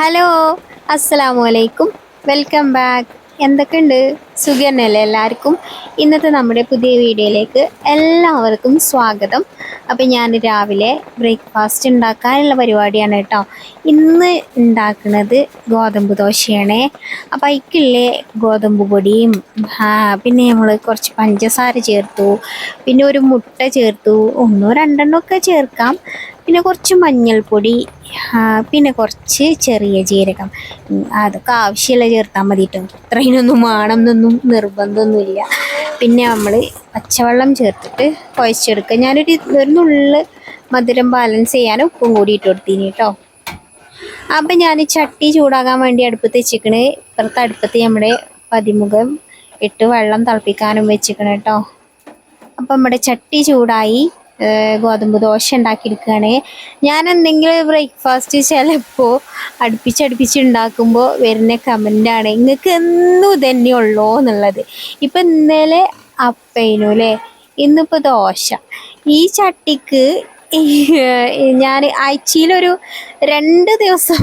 Hello അസ്സലാമു അലൈക്കും welcome back. എന്തൊക്കെയുണ്ട്? സുഖന്നല്ലേ എല്ലാവർക്കും? ഇന്നത്തെ നമ്മുടെ പുതിയ വീഡിയോയിലേക്ക് എല്ലാവർക്കും സ്വാഗതം. അപ്പോൾ ഞാൻ രാവിലെ ബ്രേക്ക്ഫാസ്റ്റ് ഉണ്ടാക്കാനുള്ള പരിപാടിയാണ് കേട്ടോ. ഇന്ന് ഉണ്ടാക്കുന്നത് ഗോതമ്പ് ദോശയാണ്. അപ്പോൾ അതിക്കുള്ള ഗോതമ്പ് പൊടിയും പിന്നെ നമ്മൾ കുറച്ച് പഞ്ചസാര ചേർത്തു പിന്നെ ഒരു മുട്ട ചേർത്തു ഒന്നോ രണ്ടെണ്ണമൊക്കെ ചേർക്കാം. പിന്നെ കുറച്ച് മഞ്ഞൾപ്പൊടി പിന്നെ കുറച്ച് ചെറിയ ജീരകം. അതൊക്കെ ആവശ്യമുള്ള ചേർത്താൽ മതി കേട്ടോ ഇത്രയിനൊന്നും വേണം എന്നൊന്നും നിർബന്ധമൊന്നുമില്ല. പിന്നെ നമ്മൾ പച്ചവെള്ളം ചേർത്തിട്ട് കുഴച്ചെടുക്കുക ഞാനൊരു ഒരു നുള്ള് മധുരം ബാലൻസ് ചെയ്യാൻ ഉപ്പും കൂടി ഇട്ട് കൊടുത്തിന് കേട്ടോ. അപ്പം ഞാൻ ചട്ടി ചൂടാകാൻ വേണ്ടി അടുപ്പത്ത് വെച്ചിക്കണ് ഇപ്പുറത്തെ അടുപ്പത്ത് നമ്മുടെ പതിമുഖം ഇട്ട് വെള്ളം തിളപ്പിക്കാനും വെച്ചിക്കണ് കേട്ടോ. അപ്പം നമ്മുടെ ചട്ടി ചൂടായി. ഗോതമ്പ് ദോശ ഉണ്ടാക്കിയെടുക്കുകയാണ്. ഞാൻ എന്തെങ്കിലും ബ്രേക്ക്ഫാസ്റ്റ് ചിലപ്പോൾ അടുപ്പിച്ചടുപ്പിച്ച് ഉണ്ടാക്കുമ്പോൾ വരുന്ന കമന്റാണ് നിങ്ങൾക്ക് എന്നും ഇതന്നെ ഉള്ളോ? എന്നുള്ളത്. ഇപ്പം ഇന്നലെ അപ്പയിനു അല്ലേ ഇന്നിപ്പോൾ ദോശ. ഈ ചട്ടിക്ക് ഞാൻ ആഴ്ചയിലൊരു രണ്ട് ദിവസം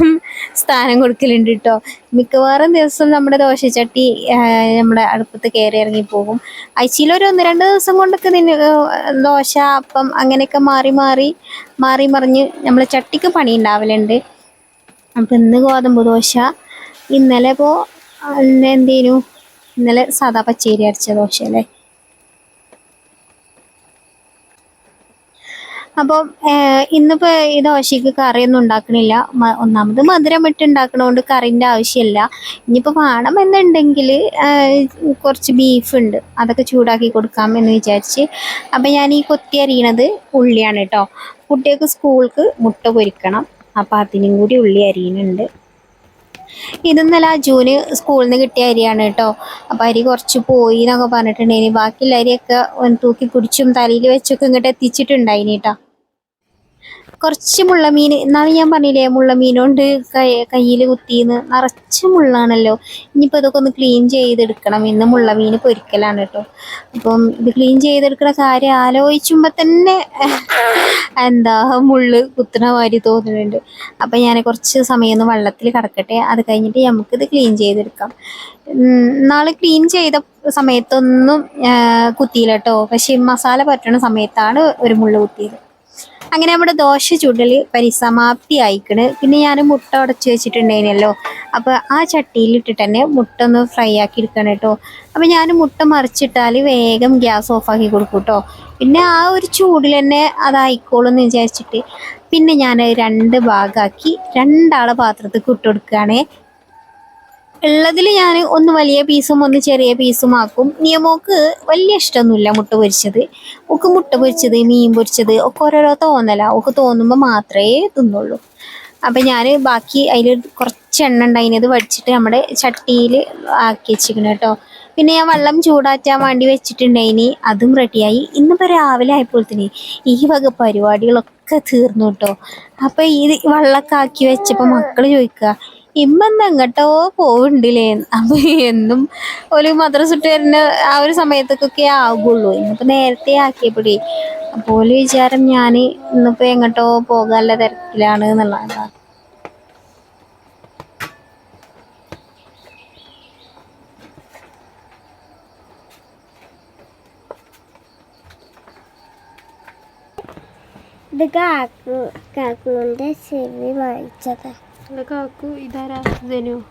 സ്ഥാനം കൊടുക്കലുണ്ട് കേട്ടോ മിക്കവാറും ദിവസം നമ്മുടെ ദോശച്ചട്ടി നമ്മുടെ അടുപ്പത്ത് കയറി ഇറങ്ങി പോകും. ആഴ്ചയിലൊരു ഒന്ന് രണ്ട് ദിവസം കൊണ്ടൊക്കെ നിന്നെ ദോശ അപ്പം അങ്ങനെയൊക്കെ മാറി മാറി മാറി മറിഞ്ഞ് നമ്മൾ ചട്ടിക്ക് പണി ഉണ്ടാവലുണ്ട്. അപ്പം ഇന്ന് ഗോതമ്പ് ദോശ ഇന്നലെ ഇപ്പോൾ എന്തേനു ഇന്നലെ സാദാ പച്ചേരി അരച്ച ദോശ അല്ലേ? അപ്പം ഇന്നിപ്പോൾ ഈ ദോശയ്ക്ക് കറിയൊന്നും ഉണ്ടാക്കണില്ല. ഒന്നാമത് മധുരം ഇട്ട് ഉണ്ടാക്കണോണ്ട് കറിന്റെ ആവശ്യമില്ല ഇനിയിപ്പോൾ വേണമെന്നുണ്ടെങ്കിൽ കുറച്ച് ബീഫ് ഉണ്ട്. അതൊക്കെ ചൂടാക്കി കൊടുക്കാം എന്ന് വിചാരിച്ച്. അപ്പം ഞാൻ ഈ കൊത്തി അരിയണത് ഉള്ളിയാണ് കേട്ടോ കുട്ടികൾക്ക് സ്കൂൾക്ക് മുട്ട പൊരിക്കണം. അപ്പോൾ അതിനും കൂടി ഉള്ളി അരിയുന്നുണ്ട് ഇതെന്നല്ല ജൂന് സ്കൂളിൽ നിന്ന് കിട്ടിയ അരിയാണ് കേട്ടോ അപ്പോൾ അരി കുറച്ച് പോയി എന്നൊക്കെ പറഞ്ഞിട്ടുണ്ടായിനി ബാക്കിയുള്ള അരിയൊക്കെ തൂക്കി കുടിച്ചും തലയിൽ വെച്ചൊക്കെ ഇങ്ങോട്ട് എത്തിച്ചിട്ടുണ്ടായിനി കേട്ടോ കുറച്ച് മുള്ള മീൻ എന്നാണ് ഞാൻ പറഞ്ഞില്ലേ മുള്ള മീനുകൊണ്ട് കൈ കയ്യിൽ കുത്തിന്ന് നിറച്ച് മുള്ളാണല്ലോ. ഇനിയിപ്പോൾ ഇതൊക്കെ ഒന്ന് ക്ലീൻ ചെയ്തെടുക്കണം. ഇന്ന് മുള്ള മീൻ പൊരിക്കലാണ് കേട്ടോ. അപ്പം ഇത് ക്ലീൻ ചെയ്തെടുക്കുന്ന കാര്യം ആലോചിച്ചുമ്പോൾ തന്നെ എന്താ മുള്ള് കുത്തണ മാതിരി തോന്നുന്നുണ്ട്. അപ്പം ഞാൻ കുറച്ച് സമയം ഒന്ന് വെള്ളത്തിൽ കിടക്കട്ടെ. അത് കഴിഞ്ഞിട്ട് നമുക്കിത് ക്ലീൻ ചെയ്തെടുക്കാം. നാളെ ക്ലീൻ ചെയ്ത സമയത്തൊന്നും കുത്തിയില്ല കേട്ടോ. പക്ഷെ മസാല പറ്റണ സമയത്താണ് ഒരു മുള്ള് കുത്തിയത് അങ്ങനെ നമ്മുടെ ദോശ ചുടൽ പരിസമാപ്തി ആയിക്കണ്. പിന്നെ ഞാൻ മുട്ട ഉടച്ച് വെച്ചിട്ടുണ്ടായിരുന്നല്ലോ അപ്പോൾ ആ ചട്ടിയിൽ ഇട്ടിട്ട് തന്നെ മുട്ട ഒന്ന് ഫ്രൈ ആക്കി എടുക്കണം കേട്ടോ അപ്പോൾ ഞാൻ മുട്ട മറിച്ചിട്ടാൽ വേഗം ഗ്യാസ് ഓഫ് ആക്കി കൊടുക്കും കേട്ടോ പിന്നെ ആ ഒരു ചൂടിൽ തന്നെ അതായിക്കോളും വിചാരിച്ചിട്ട് പിന്നെ ഞാൻ രണ്ട് ഭാഗമാക്കി രണ്ടാളെ പാത്രത്തിൽ ഇട്ട് കൊടുക്കുകയാണേ ഉള്ളതിൽ ഞാൻ ഒന്ന് വലിയ പീസും ഒന്ന് ചെറിയ പീസും ആക്കും. നിയമോക്ക് വലിയ ഇഷ്ടമൊന്നുമില്ല മുട്ട പൊരിച്ചത്. ഒക്കെ മുട്ട പൊരിച്ചത് മീൻ പൊരിച്ചത് ഒക്കെ ഓരോരോ തോന്നല. ഒക്കെ തോന്നുമ്പോൾ മാത്രമേ തിന്നുള്ളൂ. അപ്പം ഞാൻ ബാക്കി അതിൽ കുറച്ച് എണ്ണ ഉണ്ടായിനത് വടിച്ചിട്ട് നമ്മുടെ ചട്ടിയിൽ ആക്കി വെച്ചിരിക്കണം കേട്ടോ. പിന്നെ ഞാൻ വെള്ളം ചൂടാറ്റാൻ വേണ്ടി വെച്ചിട്ടുണ്ടായിനി. അതും റെഡിയായി ഇന്നിപ്പോൾ രാവിലെ ആയപ്പോൾ തന്നെ ഈ വക പരിപാടികളൊക്കെ തീർന്നു കേട്ടോ. അപ്പം ഈ വെള്ളമൊക്കെ ആക്കി വെച്ചപ്പോൾ മക്കൾ ചോദിക്കുക ഇമ്മെന്ന് എങ്ങോട്ടോ പോവുണ്ടില്ലേ? അപ്പൊ എന്നും ഒരു മദ്രസ ഇട്ട് വരുന്ന ആ ഒരു സമയത്തൊക്കെ ആകുള്ളൂ ഇന്നിപ്പോ നേരത്തെ ആക്കിയപ്പോഴേ. ഒരു വിചാരം ഞാൻ ഇന്നിപ്പോ എങ്ങോട്ടോ പോകാനുള്ള തിരക്കിലാണ് എന്നുള്ളതാണ്. ഇത് കാക്കു കാക്കുവിന്റെ ചെവി വാങ്ങിച്ചതാ കാക്കു ഇതാരാ? ധനു.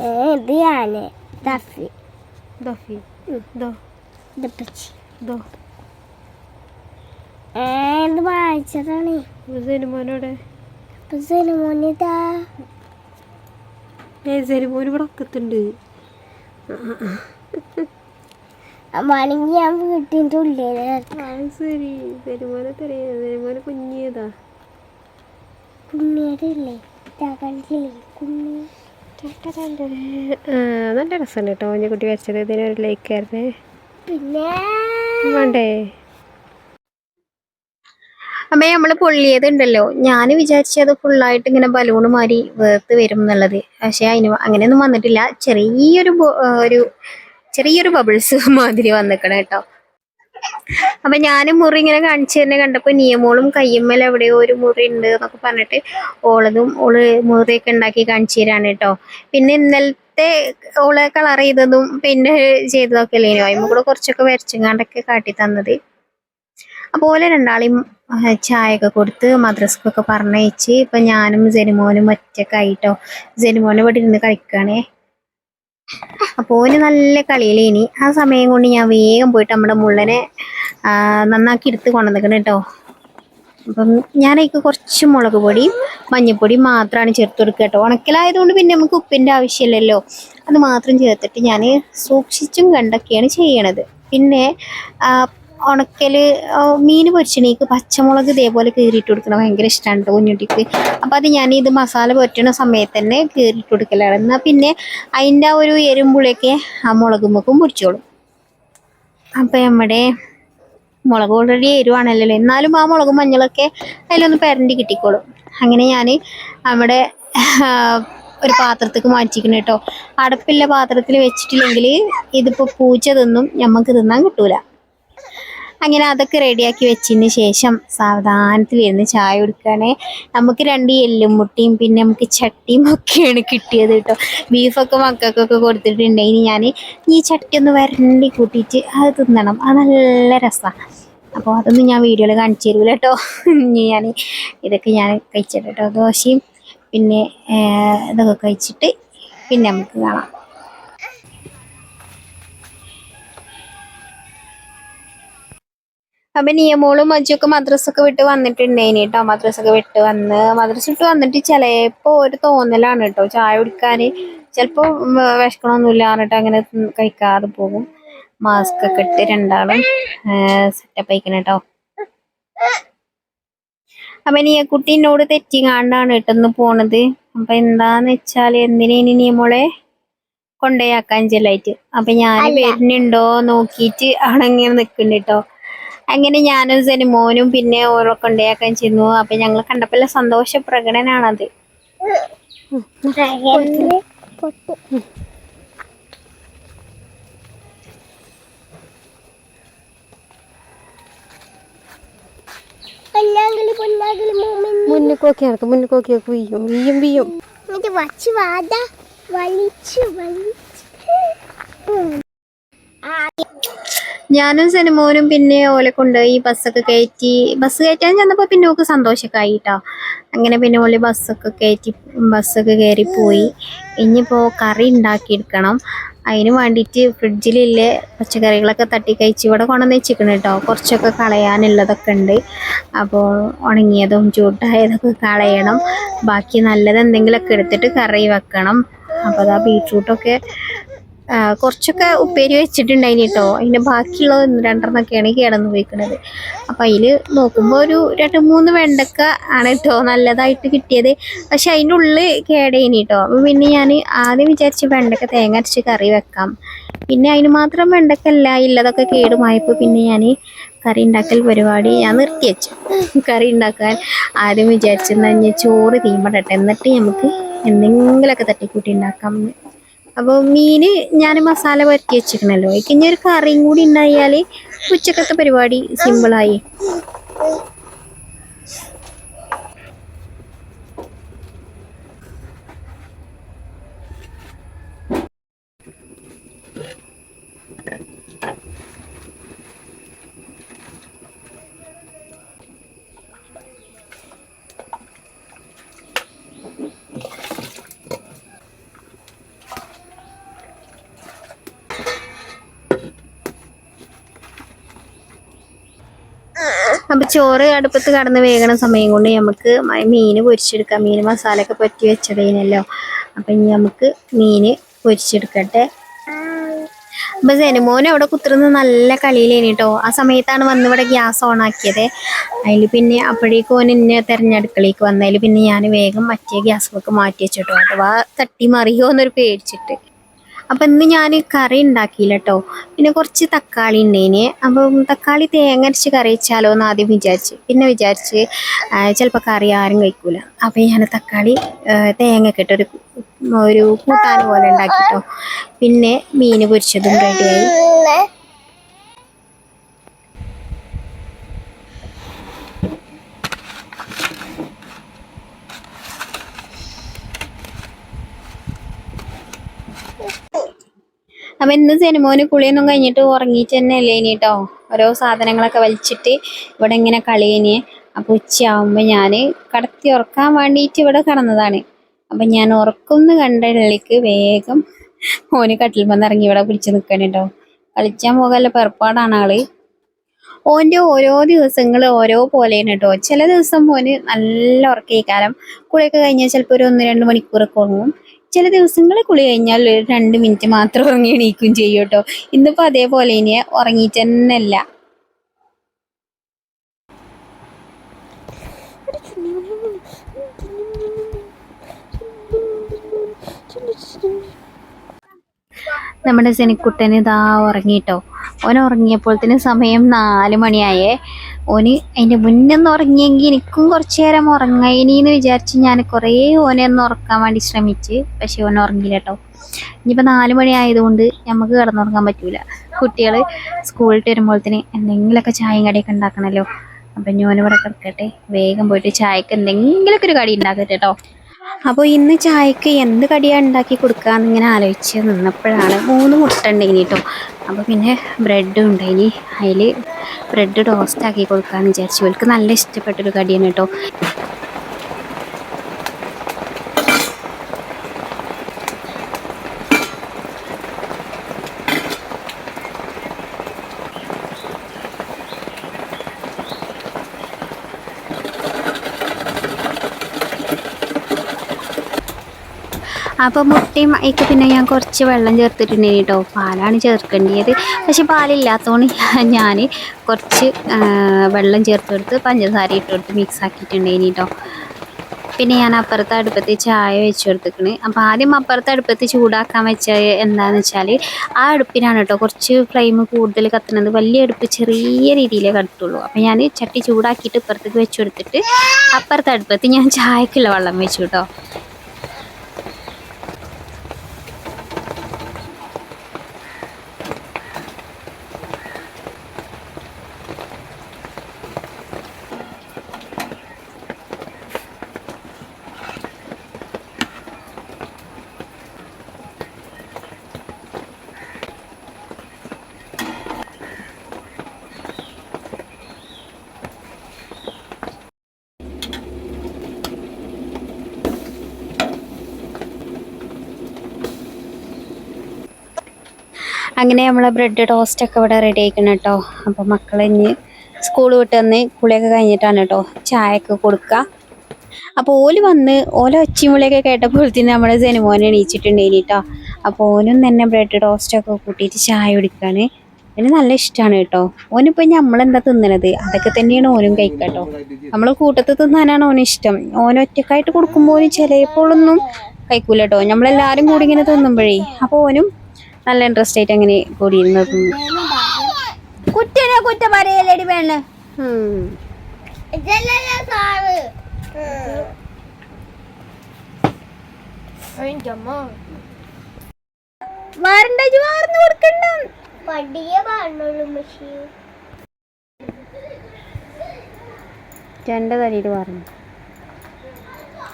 ഏ ഇത് ഞാൻ. ദഫി. ദഫി. ദോ. ദപ്പച്ചി ദോ. ഏ ഇത് വാങ്ങിച്ചതാണ്. ജനുമോനോടെ അപ്പൊ സിനിമോനിതാ ഏ ജനുമോൻ ഇവിടെ ഒക്കത്തുണ്ട്. വേണമെങ്കിൽ ഞാൻ വീട്ടിന്റെ ഉള്ളിൽ ആ ശരി. ജനുമോനെ തരേ ജനുമോനെ കുഞ്ഞിയതാ. കുണ്ണി നല്ല രസമാണ് കേട്ടോ കുഞ്ഞുകുട്ടി വരച്ചത് ഇതിനൊരു ലൈക്ക് ആയിരുന്നേ. പിന്നെ വേണ്ടേ? അമ്മ നമ്മൾ പൊള്ളിയത് ഉണ്ടല്ലോ ഞാൻ വിചാരിച്ചത് ഫുള്ളായിട്ട് ഇങ്ങനെ ബലൂൺ മാറി വേർത്ത് വരും എന്നുള്ളത്. പക്ഷെ അതിന് അങ്ങനെയൊന്നും വന്നിട്ടില്ല. ചെറിയൊരു ഒരു ചെറിയൊരു ബബിൾസ് മാതിരി വന്നിക്കണം കേട്ടോ. അപ്പൊ ഞാൻ മുറി ഇങ്ങനെ കാണിച്ചു തന്നെ കണ്ടപ്പോ നിയമോളും കയ്യമ്മൽ എവിടെയോ ഒരു മുറി ഉണ്ട് എന്നൊക്കെ പറഞ്ഞിട്ട് ഓളതും ഓൾ മുറിയൊക്കെ ഉണ്ടാക്കി കാണിച്ചു തരാണ് കേട്ടോ പിന്നെ ഇന്നലത്തെ ഓളെ കളർ ചെയ്തതും പിന്നെ ചെയ്തതൊക്കെ അല്ലേ അതിമ്മ കൂടെ കുറച്ചൊക്കെ വരച്ചങ്ങാണ്ടൊക്കെ കാട്ടി തന്നത്. അതുപോലെ രണ്ടാളെയും ചായയൊക്കെ കൊടുത്ത് മദ്രസക്കൊക്കെ പറഞ്ഞയച്ച് ഇപ്പൊ ഞാനും ജനുമോനും ഒറ്റക്കായിട്ടോ ജനുമോനെ ഇവിടെ ഇരുന്ന് കളിക്കുകയാണേ അപ്പോൾ ഓന് നല്ല കളിയിലേനി. ആ സമയം കൊണ്ട് ഞാൻ വേഗം പോയിട്ട് നമ്മുടെ മുള്ളനെ നന്നാക്കി എടുത്ത് കൊണ്ടുവന്നിക്കണം കേട്ടോ അപ്പം ഞാനതിക്ക് കുറച്ച് മുളക് പൊടിയും മഞ്ഞൾപ്പൊടിയും മാത്രമാണ് ചേർത്ത് കൊടുക്കുക കേട്ടോ ഉണക്കലായതുകൊണ്ട് പിന്നെ നമുക്ക് ഉപ്പിന്റെ ആവശ്യമില്ലല്ലോ അത് മാത്രം ചേർത്തിട്ട് ഞാൻ സൂക്ഷിച്ചും കണ്ടൊക്കെയാണ് ചെയ്യണത്. പിന്നെ ആ, ഉണക്കൽ മീൻ പൊരിച്ചണേക്ക് പച്ചമുളക് ഇതേപോലെ കീറിയിട്ട് കൊടുക്കണം. ഭയങ്കര ഇഷ്ടമാണ് കേട്ടോ കുഞ്ഞുട്ടിക്ക്. അപ്പോൾ അത് ഞാൻ ഇത് മസാല പൊറ്റണ സമയത്ത് തന്നെ കീറിയിട്ട് കൊടുക്കലാണ്. എന്നാൽ പിന്നെ അതിന്റെ ഒരു എരുമ്പുളിയൊക്കെ ആ മുളകുമ്പക്കും പൊരിച്ചോളും അപ്പം നമ്മുടെ മുളക് ഓൾറെഡി എരിവാണല്ലോ എന്നാലും ആ മുളകും മഞ്ഞളൊക്കെ അതിലൊന്ന് പെരണ്ടി കിട്ടിക്കോളും. അങ്ങനെ ഞാൻ നമ്മുടെ ഒരു പാത്രത്തേക്ക് മാറ്റിക്കണം കേട്ടോ അടപ്പില്ല പാത്രത്തിൽ വെച്ചിട്ടില്ലെങ്കിൽ ഇതിപ്പോൾ പൂച്ച തിന്നും നമുക്ക് തിന്നാൻ കിട്ടൂല. അങ്ങനെ അതൊക്കെ റെഡിയാക്കി വെച്ചതിന് ശേഷം സാവധാനത്തിൽ ഇരുന്ന് ചായ കൊടുക്കുകയാണേ. നമുക്ക് രണ്ട് എല്ലും മുട്ടിയും പിന്നെ നമുക്ക് ചട്ടിയും ഒക്കെയാണ് കിട്ടിയത് കേട്ടോ. ബീഫൊക്കെ മക്കൾക്കൊക്കെ കൊടുത്തിട്ടുണ്ടെങ്കിൽ ഞാൻ ഈ ചട്ടി ഒന്ന് വരണ്ടി കൂട്ടിയിട്ട് അത് തിന്നണം. അത് നല്ല രസമാണ് അപ്പോൾ അതൊന്നും ഞാൻ വീഡിയോയിൽ കാണിച്ചു തരൂല കേട്ടോ. ഞാൻ ഇതൊക്കെ ഞാൻ കഴിച്ചിട്ട് കേട്ടോ. ദോശയും പിന്നെ ഇതൊക്കെ കഴിച്ചിട്ട് പിന്നെ നമുക്ക് കാണാം. അപ്പൊ നിയമോളും മജ്ജൊക്കെ മദ്രസൊക്കെ വിട്ട് വന്നിട്ടുണ്ടേനി കേട്ടോ മദ്രസൊക്കെ വിട്ട് വന്ന് മദ്രസ വിട്ട് വന്നിട്ട് ചിലപ്പോ ഒരു തോന്നലാണ് കേട്ടോ ചായ കുടിക്കാന് ചിലപ്പോ വിശക്കണമൊന്നുമില്ല പറഞ്ഞിട്ട് അങ്ങനെ കഴിക്കാറ് കഴിക്കാതെ പോകും. മാസ്ക് ഒക്കെ ഇട്ട് രണ്ടാളും സെറ്റപ്പ് ആയിക്കണം കേട്ടോ അപ്പൊ നീ കുട്ടി എന്നോട് തെറ്റിങ്ങാണ്ടാണ് കേട്ടൊന്ന് പോണത്. അപ്പൊ എന്താന്ന് വെച്ചാൽ എന്തിനേനി നിയമോളെ ആക്കാൻ ചെല്ലായിട്ട്? അപ്പൊ ഞാൻ. വരുന്നുണ്ടോ നോക്കിയിട്ട് അവിടെ ഇങ്ങനെ നിക്കുന്നുണ്ട് കേട്ടോ അങ്ങനെ ഞാനും സെനിമോനും പിന്നെ ഓരോ കൊണ്ടേയാക്കാൻ ചെന്നു. അപ്പൊ ഞങ്ങൾ കണ്ടപ്പോ സന്തോഷ പ്രകടനാണത്. പ്രകടനം പൊട്ട് പൊന്നാങ്കിളി പൊന്നാങ്കിളി മോമിൻ മുന്നിൽ നോക്കി നടക്കും മുന്നിൽ നോക്കി നോക്കി വീയും വീയും. വീയും വച്ച് വാദ വലിച്ചു വലിച്ചു. ഞാനും സിനിമോനും പിന്നെ ഓലെ ഈ ബസ്സൊക്കെ കയറ്റി. ബസ് കയറ്റാൻ ചെന്നപ്പോൾ പിന്നെ ഓക്ക് സന്തോഷമൊക്കെ ആയിട്ടോ. അങ്ങനെ പിന്നെ ഓളി ബസ്സൊക്കെ കയറ്റി ബസ്സൊക്കെ കയറി പോയി. ഇനിയിപ്പോ കറി ഉണ്ടാക്കിയെടുക്കണം. അതിന് വേണ്ടിയിട്ട് ഫ്രിഡ്ജിലില്ലേ പച്ചക്കറികളൊക്കെ തട്ടി കഴിച്ച് ഇവിടെ കൊണ്ടുവന്ന് വെച്ചിരിക്കണം കേട്ടോ. കുറച്ചൊക്കെ കളയാനുള്ളതൊക്കെ ഉണ്ട്. അപ്പോൾ ഉണങ്ങിയതും ചൂട്ടായതൊക്കെ കളയണം. ബാക്കി നല്ലത് എന്തെങ്കിലുമൊക്കെ എടുത്തിട്ട് കറി വെക്കണം. അപ്പോൾ അതാ ബീട്രൂട്ടൊക്കെ കുറച്ചൊക്കെ ഉപ്പേരി വെച്ചിട്ടുണ്ടായിന് കേട്ടോ അതിന്റെ ബാക്കിയുള്ള ഒന്ന് രണ്ടെണ്ണൊക്കെയാണ് കിടന്നു പോയിക്കണത്. അപ്പം അതിൽ നോക്കുമ്പോൾ ഒരു രണ്ട് മൂന്ന് വെണ്ടക്ക ആണ് കേട്ടോ നല്ലതായിട്ട് കിട്ടിയത്. പക്ഷെ അതിന്റെ ഉള്ളിൽ കേടേനി കേട്ടോ അപ്പം പിന്നെ ഞാൻ ആദ്യം വിചാരിച്ച് വെണ്ടക്ക തേങ്ങ അരച്ച് കറി വെക്കാം. പിന്നെ അതിന് മാത്രം വെണ്ടക്ക വെണ്ടക്കല്ല ഇല്ലതൊക്കെ കേടുമായപ്പോൾ പിന്നെ ഞാൻ കറി ഉണ്ടാക്കൽ പരിപാടി ഞാൻ നിർത്തി വെച്ചു. കറി ഉണ്ടാക്കാൻ ആദ്യം വിചാരിച്ചെന്ന് കഴിഞ്ഞാൽ ചോറ് തീമ്പടട്ടെ എന്നിട്ട് നമുക്ക് എന്തെങ്കിലുമൊക്കെ തട്ടിക്കൂട്ടി ഉണ്ടാക്കാം. അപ്പോൾ മീന് ഞാൻ മസാല പരത്തി വെച്ചിരിക്കണല്ലോ. ഇനി ഒരു കറിയും കൂടി ഉണ്ടായാൽ ഉച്ചക്കത്തെ പരിപാടി സിമ്പിളായി അപ്പൊ ചോറ് അടുപ്പത്ത് കടന്ന് വേകണ സമയം കൊണ്ട് നമുക്ക് മീൻ പൊരിച്ചെടുക്കാം. മീൻ മസാലയൊക്കെ പറ്റി വെച്ചടയിനല്ലോ അപ്പൊ ഇനി നമുക്ക് മീൻ പൊരിച്ചെടുക്കട്ടെ. അപ്പൊ സെനുമോൻ അവിടെ കുത്തിരുന്ന് നല്ല കളിയിലേനി കേട്ടോ ആ സമയത്താണ് വന്ന് ഇവിടെ ഗ്യാസ് ഓൺ ആക്കിയത്. അതിൽ പിന്നെ അപ്പോഴേക്കും ഓൻ എന്നെ തിരഞ്ഞെടുക്കലേക്ക് വന്നതിൽ പിന്നെ ഞാൻ വേഗം മറ്റേ ഗ്യാസ് ഒക്കെ മാറ്റി വെച്ചിട്ടോ. അഥവാ തട്ടി മറിയോ എന്നൊരു പേടിച്ചിട്ട്. അപ്പൊ ഇന്ന് ഞാൻ കറി ഉണ്ടാക്കിയില്ല കേട്ടോ പിന്നെ കുറച്ച് തക്കാളി ഉണ്ടേന് അപ്പം തക്കാളി തേങ്ങ അരച്ച് കറി വെച്ചാലോ എന്ന് ആദ്യം വിചാരിച്ചു. പിന്നെ വിചാരിച്ച് ചിലപ്പോൾ കറി ആരും കഴിക്കൂല. അപ്പം ഞാൻ തക്കാളി തേങ്ങ ഒക്കെ ഇട്ടൊരു ഒരു കൂട്ടാൻ പോലെ ഉണ്ടാക്കിട്ടോ. പിന്നെ മീൻ പൊരിച്ചതും റെഡിയായി അപ്പൊ ഇന്ന് സിനിമോന് കുളിയൊന്നും കഴിഞ്ഞിട്ട് ഉറങ്ങിയിട്ട് തന്നെ അല്ലേ ഇനി കേട്ടോ ഓരോ സാധനങ്ങളൊക്കെ വലിച്ചിട്ട് ഇവിടെ ഇങ്ങനെ കളിയിനി. അപ്പൊ ഉച്ചയാവുമ്പോ ഞാൻ കടത്തി ഉറക്കാൻ വേണ്ടിയിട്ട് ഇവിടെ കിടന്നതാണ്. അപ്പൊ ഞാൻ ഉറക്കുന്നു കണ്ട ഉള്ളിക്ക് വേഗം ഓന് കട്ടിൽ വന്ന് ഇറങ്ങി ഇവിടെ പിടിച്ച് നിൽക്കണ കേട്ടോ കളിച്ചാൻ പോകാനുള്ള പെർപ്പാടാണ് ആൾ. ഓന്റെ ഓരോ ദിവസങ്ങൾ ഓരോ പോലെയാണ് കേട്ടോ ചില ദിവസം മോന് നല്ല ഉറക്കേക്കാരം കുളിയൊക്കെ കഴിഞ്ഞാൽ ചിലപ്പോൾ ഒരു ഒന്ന് രണ്ട് മണിക്കൂറൊക്കെ ഉറങ്ങും. ചില ദിവസങ്ങളിൽ കുളി കഴിഞ്ഞാൽ ഒരു രണ്ട് മിനിറ്റ് മാത്രം ഉറങ്ങി എണീക്കും ചെയ്യും കേട്ടോ. ഇന്നിപ്പോൾ അതേപോലെ ഇനി ഉറങ്ങിയിട്ട് തന്നെ അല്ല നമ്മുടെ സെനിക്കുട്ടൻ ഇതാ ഉറങ്ങിയിട്ടോ ഓൻ തന്നെ സമയം നാല് മണിയായേ. ഓന് അതിന്റെ മുന്നൊന്ന് ഉറങ്ങിയെങ്കിൽ എനിക്കും കുറച്ചു നേരം ഉറങ്ങായിനിന്ന് വിചാരിച്ച് ഞാൻ കുറേ ഓനെ ഒന്ന് ഉറക്കാൻ വേണ്ടി ശ്രമിച്ച്. പക്ഷെ ഓൻ ഉറങ്ങിയില്ല കേട്ടോ ഇനിയിപ്പോൾ നാല് മണി ആയതുകൊണ്ട് നമുക്ക് കിടന്നുറങ്ങാൻ പറ്റൂല. കുട്ടികൾ സ്കൂളിൽ വരുമ്പോഴത്തേന് എന്തെങ്കിലുമൊക്കെ ചായയും കടിയൊക്കെ ഉണ്ടാക്കണമല്ലോ അപ്പം ഞാൻ ഇവിടെ കിടക്കട്ടെ. വേഗം പോയിട്ട് ചായക്ക് എന്തെങ്കിലുമൊക്കെ ഒരു കടി ഉണ്ടാക്കട്ടെ കേട്ടോ അപ്പോൾ ഇന്ന് ചായക്ക് എന്ത് കടിയാണ് ഉണ്ടാക്കി കൊടുക്കാന്ന് ഇങ്ങനെ ആലോചിച്ച് നിന്നപ്പോഴാണ് മൂന്ന് മുട്ട ഉണ്ടായിനി കേട്ടോ അപ്പോൾ പിന്നെ ബ്രെഡും ഉണ്ടായിനി. അതിൽ ബ്രെഡ് ടോസ്റ്റ് ആക്കി കൊടുക്കാമെന്ന് വിചാരിച്ചു. ഇവർക്ക് നല്ല ഇഷ്ടപ്പെട്ടൊരു കടിയാണ് കേട്ടോ. അപ്പോൾ മുട്ടയും അതിക്ക് പിന്നെ ഞാൻ കുറച്ച് വെള്ളം ചേർത്തിട്ടുണ്ട് കേട്ടോ പാലാണ് ചേർക്കേണ്ടത് പക്ഷെ പാലില്ലാത്തതുകൊണ്ട് ഞാൻ കുറച്ച് വെള്ളം ചേർത്ത് കൊടുത്ത് പഞ്ചസാര ഇട്ട് കൊടുത്ത് മിക്സ് ആക്കിയിട്ടുണ്ടായിരുന്നു കേട്ടോ പിന്നെ ഞാൻ അപ്പുറത്തെ അടുപ്പത്ത് ചായ വെച്ച് കൊടുത്തിക്കണ് അപ്പോൾ ആദ്യം അപ്പുറത്തെ അടുപ്പത്ത് ചൂടാക്കാൻ വെച്ച എന്താണെന്ന് വെച്ചാൽ ആ അടുപ്പിനാണ് കേട്ടോ കുറച്ച് ഫ്ലെയിം കൂടുതൽ കത്തുന്നത് വലിയ അടുപ്പ് ചെറിയ രീതിയിലേ കത്തുള്ളൂ. അപ്പോൾ ഞാൻ ചട്ടി ചൂടാക്കിയിട്ട് ഇപ്പുറത്തേക്ക് വെച്ച് കൊടുത്തിട്ട് അപ്പുറത്തെ അടുപ്പത്ത് ഞാൻ ചായക്കുള്ള വെള്ളം വെച്ചു കേട്ടോ അങ്ങനെ നമ്മളെ ബ്രെഡ് ടോസ്റ്റ് ഒക്കെ ഇവിടെ റെഡി ആയിക്കണം കേട്ടോ അപ്പോൾ മക്കൾ ഇനി സ്കൂൾ വിട്ട് വന്ന് കുളിയൊക്കെ കഴിഞ്ഞിട്ടാണ് കേട്ടോ ചായയൊക്കെ കൊടുക്കുക അപ്പോൾ ഓൽ വന്ന് ഓല ഒച്ചിമുളിയൊക്കെ കേട്ടപ്പോഴത്തേന് നമ്മുടെ സിനിമോനെ എണീച്ചിട്ടുണ്ടേനി കേട്ടോ അപ്പോൾ ഓനും തന്നെ ബ്രെഡ് ടോസ്റ്റൊക്കെ കൂട്ടിയിട്ട് ചായ കുടിക്കാണ് അതിന് നല്ല ഇഷ്ടമാണ് കേട്ടോ ഓനിപ്പോൾ നമ്മളെന്താ തിന്നണത്? അതൊക്കെ തന്നെയാണ് ഓനും കേട്ടോ നമ്മൾ കൂട്ടത്തിൽ തിന്നാനാണ് ഓനിഷ്ടം ഒറ്റക്കായിട്ട് കൊടുക്കുമ്പോൾ ചിലപ്പോഴൊന്നും കഴിക്കൂല കേട്ടോ നമ്മളെല്ലാവരും കൂടി ഇങ്ങനെ തിന്നുമ്പോഴേ. അപ്പോൾ ഓനും നല്ല ഇൻട്രസ്റ്റ് ആയിട്ട് അങ്ങനെ കൂടി ഇരുന്ന് തിന്നു കുറ്റനെ കുറ്റ പറയല്ലേടി വാർന്നു കൊടുക്കണ്ട. പടിയെ മഷി. രണ്ട് തടിയിൽ പറഞ്ഞു ന ന ന ന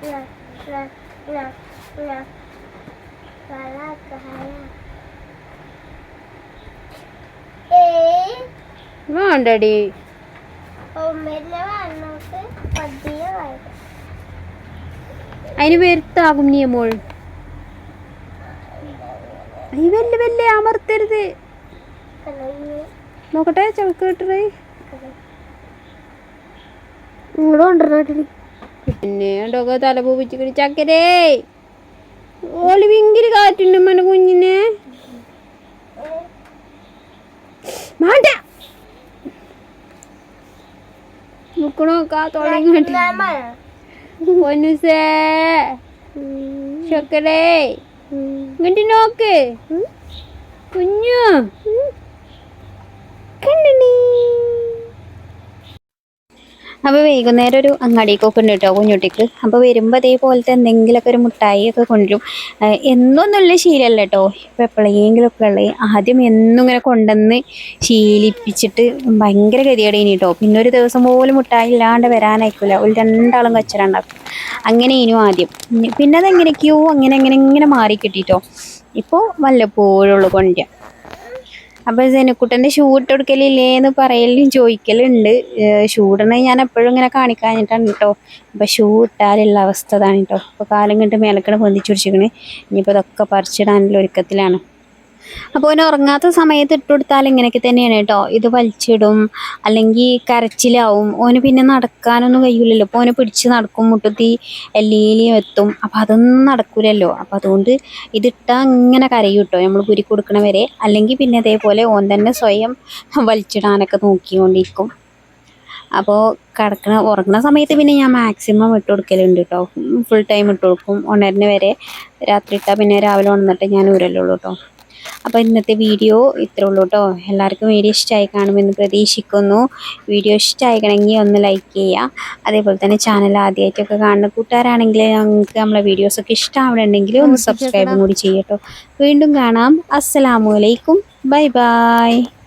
കല കല ഏ വേണ്ടടി. അതിന് വരുത്താകും നിയമോൾ മോൾ. വല്യ വല്യ അമർത്തരുത്. നോക്കട്ടെ ചവക്ക് കിട്ടറേ കൊണ്ടുവരണ പിന്നെ ഡോക തല പൂപ്പിച്ച് ചക്കരേ ഓൽ ഭയങ്കര കാറ്റുണ്ട് മന കുഞ്ഞിനെ. മാണ്ട. നോക്കണോ കാ തുടങ്ങി പൊന്നുസേ ചക്കരേ ഇങ്ങോട്ട് നോക്ക്. കുഞ്ഞു. അപ്പോൾ വൈകുന്നേരം ഒരു അങ്ങാടിക്കൊക്കെ ഉണ്ട് കേട്ടോ കുഞ്ഞുട്ടിക്ക്. അപ്പോൾ വരുമ്പോൾ അതേപോലത്തെ എന്തെങ്കിലുമൊക്കെ ഒരു മുട്ടായി ഒക്കെ കൊണ്ടുവരും എന്നൊന്നുള്ള ശീലമല്ല കേട്ടോ. ഇപ്പോൾ എപ്പോഴെങ്കിലുമൊക്കെ ഉള്ളത് ആദ്യം എന്നും ഇങ്ങനെ കൊണ്ടുവന്ന് ശീലിപ്പിച്ചിട്ട് ഭയങ്കര ഗതികേടേനി കേട്ടോ. പിന്നെ ഒരു ദിവസം പോലും മുട്ടായി ഇല്ലാണ്ട് വരാനായിക്കില്ല ഒരു രണ്ടാളും കച്ചറ ഉണ്ടാക്കും. അങ്ങനെ ഇനി ആദ്യം. പിന്നെ- അതെങ്ങനെയൊക്കെയോ അങ്ങനെ അങ്ങനെ ഇങ്ങനെ മാറി കിട്ടിയിട്ടോ ഇപ്പോൾ വല്ലപ്പോഴുള്ളൂ കൊണ്ടുവരിക അപ്പോൾ സെനക്കുട്ടന്റെ ഷൂ ഇട്ട് കൊടുക്കലില്ലേ എന്ന് പറയലും ചോദിക്കലുണ്ട്. ഷൂ ഞാൻ എപ്പോഴും ഇങ്ങനെ കാണിക്കാഞ്ഞിട്ടാണ് കേട്ടോ അപ്പോൾ ഷൂ ഇട്ടാലുള്ള അവസ്ഥ അതാണ് കേട്ടോ അപ്പോൾ കാലം കണ്ട് മേലക്കണ പൊന്തിച്ചു പിടിച്ചിരിക്കണേ ഇനിയിപ്പോൾ ഇതൊക്കെ പറിച്ചിടാനുള്ള ഒരുക്കത്തിലാണ്. അപ്പോൾ ഓന് ഉറങ്ങാത്ത സമയത്ത് ഇട്ട് കൊടുത്താൽ ഇങ്ങനെയൊക്കെ തന്നെയാണ് കേട്ടോ. ഇത് വലിച്ചിടും അല്ലെങ്കിൽ കരച്ചിലാവും. ഓന് പിന്നെ നടക്കാനൊന്നും കഴിയില്ലല്ലോ അപ്പോൾ ഓനെ പിടിച്ച് നടക്കും മുട്ടത്തി എല്ലിയിലും എത്തും. അപ്പോൾ അതൊന്നും നടക്കൂലല്ലോ. അപ്പോൾ അതുകൊണ്ട് ഇതിട്ടാൽ ഇങ്ങനെ കരയും കേട്ടോ. നമ്മൾ കുരി കൊടുക്കണ വരെ. അല്ലെങ്കിൽ പിന്നെ അതേപോലെ ഓൻ തന്നെ സ്വയം വലിച്ചിടാനൊക്കെ നോക്കിക്കൊണ്ടിരിക്കും. അപ്പോൾ കിടക്കണ ഉറങ്ങുന്ന സമയത്ത് പിന്നെ ഞാൻ മാക്സിമം ഇട്ട് കൊടുക്കലുണ്ട് കേട്ടോ. ഫുൾ ടൈം ഇട്ട് കൊടുക്കും. ഉണരുന്ന വരെ രാത്രി ഇട്ടാൽ പിന്നെ രാവിലെ ഉണർന്നിട്ട് ഞാൻ ഊരല്ലുള്ളൂ കേട്ടോ. അപ്പോൾ ഇന്നത്തെ വീഡിയോ ഇത്രേ ഉള്ളൂ കേട്ടോ. എല്ലാവർക്കും വീഡിയോ ഇഷ്ടമായി കാണുമെന്ന് പ്രതീക്ഷിക്കുന്നു. വീഡിയോ ഇഷ്ടമായിക്കണമെങ്കിൽ ഒന്ന് ലൈക്ക് ചെയ്യുക. അതേപോലെ തന്നെ ചാനൽ ആദ്യമായിട്ടൊക്കെ കാണുന്ന കൂട്ടുകാരാണെങ്കിൽ ഞങ്ങൾക്ക് നമ്മളെ വീഡിയോസൊക്കെ ഇഷ്ടമാവണമെങ്കിൽ ഒന്ന് സബ്സ്ക്രൈബും കൂടി ചെയ്യട്ടോ. വീണ്ടും കാണാം. അസ്സലാമു അലൈക്കും. Bye bye